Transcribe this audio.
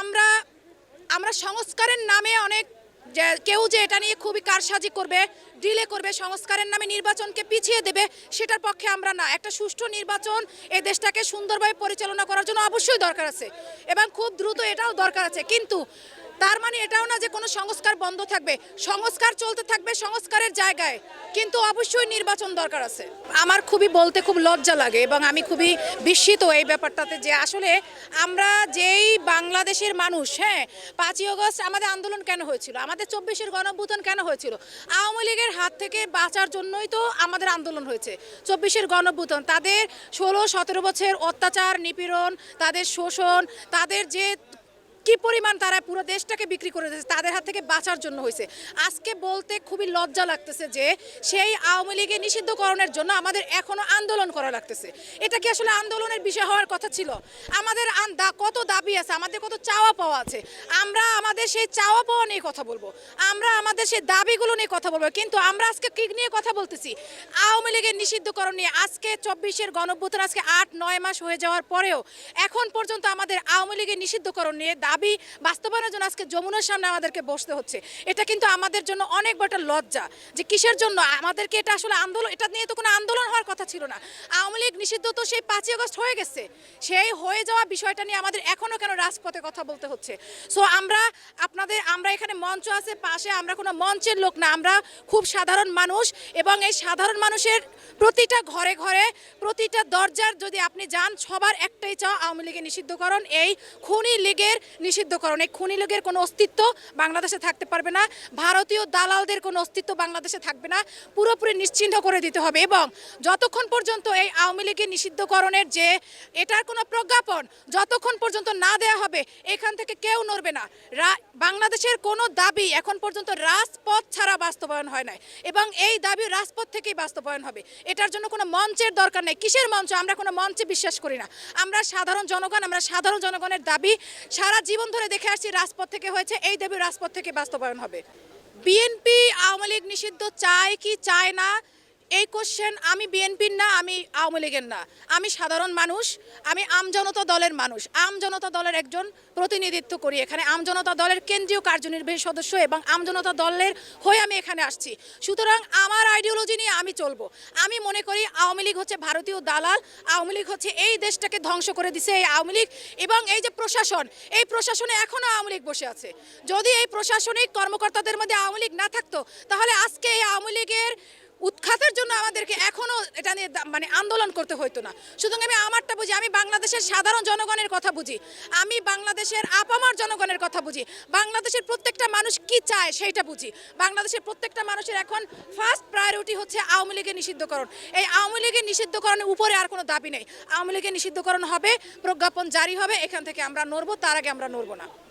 আমরা আমরা সংস্কারের নামে অনেক যে, কেউ যে এটা নিয়ে খুবই কারসাজি করবে, ডিলে করবে, সংস্কারের নামে নির্বাচনকে পিছিয়ে দেবে, সেটার পক্ষে আমরা না। একটা সুষ্ঠু নির্বাচন এই দেশটাকে সুন্দরভাবে পরিচালনা করার জন্য অবশ্যই দরকার আছে এবং খুব দ্রুত এটাও দরকার আছে। কিন্তু তার মানে এটাও না যে কোনো সংস্কার বন্ধ থাকবে। সংস্কার চলতে থাকবে সংস্কারের জায়গায়। কিন্তু অবশ্যই নির্বাচন দরকার আছে। আমার খুবই বলতে খুব লজ্জা লাগে এবং আমি খুবই বিস্মিত এই ব্যাপারটাতে যে আসলে আমরা যেই বাংলাদেশের মানুষ হ্যাঁ পাঁচই আগস্ট আমাদের আন্দোলন কেন হয়েছিল? আমাদের চব্বিশের গণঅভ্যুত্থান কেন হয়েছিল? আওয়ামী লীগের হাত থেকে বাঁচার জন্যই তো আমাদের আন্দোলন হয়েছে। চব্বিশের গণঅভ্যুত্থান, তাদের ষোলো সতেরো বছর অত্যাচার, নিপীড়ন, তাদের শোষণ, তাদের যে কি পরিমাণ তারা পুরো দেশটাকে বিক্রি করে দিয়েছে, তাদের হাত থেকে বাঁচার জন্য হয়েছে। আজকে বলতে খুবই লজ্জা লাগতেছে যে, সেই আওয়ামী লীগের নিষিদ্ধকরণের জন্য আমাদের এখনও আন্দোলন করা লাগতেছে। এটা কি আসলে আন্দোলনের বিষয় হওয়ার কথা ছিল? আমাদের কত দাবি আছে, আমাদের কত চাওয়া পাওয়া আছে। আমরা আমাদের সেই চাওয়া পাওয়া নিয়ে কথা বলব। আমরা আমাদের সেই দাবিগুলো নিয়ে কথা বলব। কিন্তু আমরা আজকে কি নিয়ে কথা বলতেছি? আওয়ামী লীগের নিষিদ্ধকরণ নিয়ে আজকে চব্বিশের গণভ্যুত্থান আজকে আট, নয় মাস হয়ে যাওয়ার পরেও এখন পর্যন্ত আমাদের আওয়ামী লীগের নিষিদ্ধকরণ নিয়ে দাবি বাস্তবায়নের জন্য আজকে যমুনার সামনে আমাদেরকে বসতে হচ্ছে। এটা কিন্তু আমাদের জন্য অনেক বড় লজ্জা যে কিসের জন্য? আমাদেরকে এটা আসলে আন্দোলন এটা নিয়ে তো কোনো আন্দোলন হওয়ার কথা ছিল না। আওয়ামী লীগ নিষিদ্ধ তো সেই পাঁচই আগস্ট হয়ে গেছে। সেই হয়ে যাওয়া বিষয়টা নিয়ে আমাদের এখনও কেন রাজপথে কথা বলতে হচ্ছে? সো আমরা আপনাদের আমরা এখানে মঞ্চ আছে, পাশে আমরা কোনো মঞ্চের লোক না। আমরা খুব সাধারণ মানুষ এবং এই সাধারণ মানুষের প্রতিটা ঘরে ঘরে, প্রতিটা দরজার যদি আপনি যান, সবার একটাই চাও আওয়ামী লীগের নিষিদ্ধকরণ। এই খুনি লীগের নিষিদ্ধকরণ এই খুনি লীগের কোনো অস্তিত্ব বাংলাদেশে থাকতে পারবে না। ভারতীয় দালালদের কোনো অস্তিত্ব বাংলাদেশে থাকবে না। পুরোপুরি নিশ্চিহ্ন করে দিতে হবে এবং যতক্ষণ পর্যন্ত এই আওয়ামী লীগের নিষিদ্ধকরণের যে এটার কোনো প্রজ্ঞাপন যতক্ষণ পর্যন্ত না দেয়া হবে, এখান থেকে কেউ নড়বে না। বাংলাদেশের কোনো দাবি এখন পর্যন্ত রাজপথ ছাড়া বাস্তবায়ন হয় নাই এবং এই দাবি রাজপথ থেকেই বাস্তবায়ন হবে। এটার জন্য কোনো মঞ্চের দরকার নেই। কিসের মঞ্চ? আমরা কোনো মঞ্চে বিশ্বাস করি না। আমরা সাধারণ জনগণ, আমরা সাধারণ জনগণের দাবি সারা জীবন ধরে দেখে আসছি রাজপথ থেকে হয়েছে, এই দাবি রাজপথ থেকে বাস্তবায়ন হবে। বিএনপি আওয়ামী লীগ নিষিদ্ধ, চায় কি, চায় না? এই কোশ্চেন আমি বিএনপির না, আমি আওয়ামী লীগের না। আমি সাধারণ মানুষ, আমি আমজনতা দলের মানুষ। আমজনতা দলের একজন প্রতিনিধিত্ব করি এখানে। আমজনতা দলের কেন্দ্রীয় কার্যনির্বাহী সদস্য এবং আমজনতা দলের হয়ে আমি এখানে আসছি। সুতরাং আমার আইডিওলজি নিয়ে আমি চলবো। আমি মনে করি আওয়ামী লীগ হচ্ছে ভারতীয় দালাল, আওয়ামী লীগ হচ্ছে এই দেশটাকে ধ্বংস করে দিছে এই আওয়ামী লীগ এবং এই যে প্রশাসন, এই প্রশাসনে এখনও আওয়ামী লীগ বসে আছে। যদি এই প্রশাসনিক কর্মকর্তাদের মধ্যে আওয়ামী লীগ না থাকতো, তাহলে আজকে এই আওয়ামী লীগের উৎখাতের জন্য আমাদেরকে এখনও এটা নিয়ে মানে আন্দোলন করতে হতো না। সুতরাং আমি আমারটা বুঝি, আমি বাংলাদেশের সাধারণ জনগণের কথা বুঝি। আমি বাংলাদেশের আপামার জনগণের কথা বুঝি। বাংলাদেশের প্রত্যেকটা মানুষ কি চায় সেইটা বুঝি। বাংলাদেশের প্রত্যেকটা মানুষের এখন ফার্স্ট প্রায়োরিটি হচ্ছে আওয়ামী লীগের নিষিদ্ধকরণ। এই আওয়ামী লীগের নিষিদ্ধকরণের উপরে আর কোনো দাবি নেই। আওয়ামী লীগের নিষিদ্ধকরণ হবে, প্রজ্ঞাপন জারি হবে, এখান থেকে আমরা নড়বো, তার আগে আমরা নড়বো না।